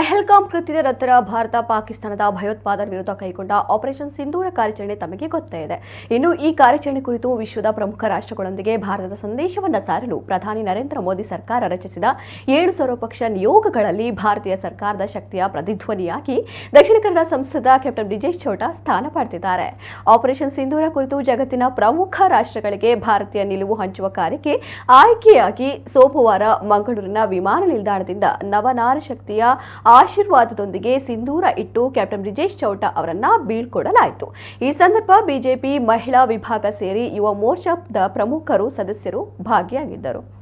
ಪೆಹಲ್ಗಾಮ್ ಕೃತ್ಯದ ನಂತರ ಭಾರತ ಪಾಕಿಸ್ತಾನದ ಭಯೋತ್ಪಾದನ ವಿರುದ್ಧ ಕೈಗೊಂಡ ಆಪರೇಷನ್ ಸಿಂಧೂರ ಕಾರ್ಯಾಚರಣೆ ತಮಗೆ ಗೊತ್ತೇ ಇದೆ. ಇನ್ನು ಈ ಕಾರ್ಯಾಚರಣೆ ಕುರಿತು ವಿಶ್ವದ ಪ್ರಮುಖ ರಾಷ್ಟ್ರಗಳೊಂದಿಗೆ ಭಾರತದ ಸಂದೇಶವನ್ನು ಸಾರಲು ಪ್ರಧಾನಿ ನರೇಂದ್ರ ಮೋದಿ ಸರ್ಕಾರ ರಚಿಸಿದ ಏಳು ಸರ್ವಪಕ್ಷ ನಿಯೋಗಗಳಲ್ಲಿ ಭಾರತೀಯ ಸರ್ಕಾರದ ಶಕ್ತಿಯ ಪ್ರತಿಧ್ವನಿಯಾಗಿ ದಕ್ಷಿಣ ಕನ್ನಡ ಸಂಸದ ಕ್ಯಾಪ್ಟನ್ ಬ್ರಿಜೇಶ್ ಛೋಟಾ ಸ್ಥಾನ ಪಡೆದಿದ್ದಾರೆ. ಆಪರೇಷನ್ ಸಿಂಧೂರ ಕುರಿತು ಜಗತ್ತಿನ ಪ್ರಮುಖ ರಾಷ್ಟ್ರಗಳಿಗೆ ಭಾರತೀಯ ನಿಲುವು ಹಂಚುವ ಕಾರ್ಯಕ್ಕೆ ಆಯ್ಕೆಯಾಗಿ ಸೋಮವಾರ ಮಂಗಳೂರಿನ ವಿಮಾನ ನಿಲ್ದಾಣದಿಂದ ನವನಾರ ಶಕ್ತಿಯ ಆಶೀರ್ವಾದದೊಂದಿಗೆ ಸಿಂಧೂರ ಇಟ್ಟು ಕ್ಯಾಪ್ಟನ್ ಬ್ರಿಜೇಶ್ ಚೌಟ ಅವರನ್ನ ಬೀಳ್ಕೊಡಲಾಯಿತು. ಈ ಸಂದರ್ಭ ಬಿಜೆಪಿ ಮಹಿಳಾ ವಿಭಾಗ ಸೇರಿ ಯುವ ಮೋರ್ಚಾದ ಪ್ರಮುಖರು ಸದಸ್ಯರು ಭಾಗಿಯಾಗಿದ್ದರು.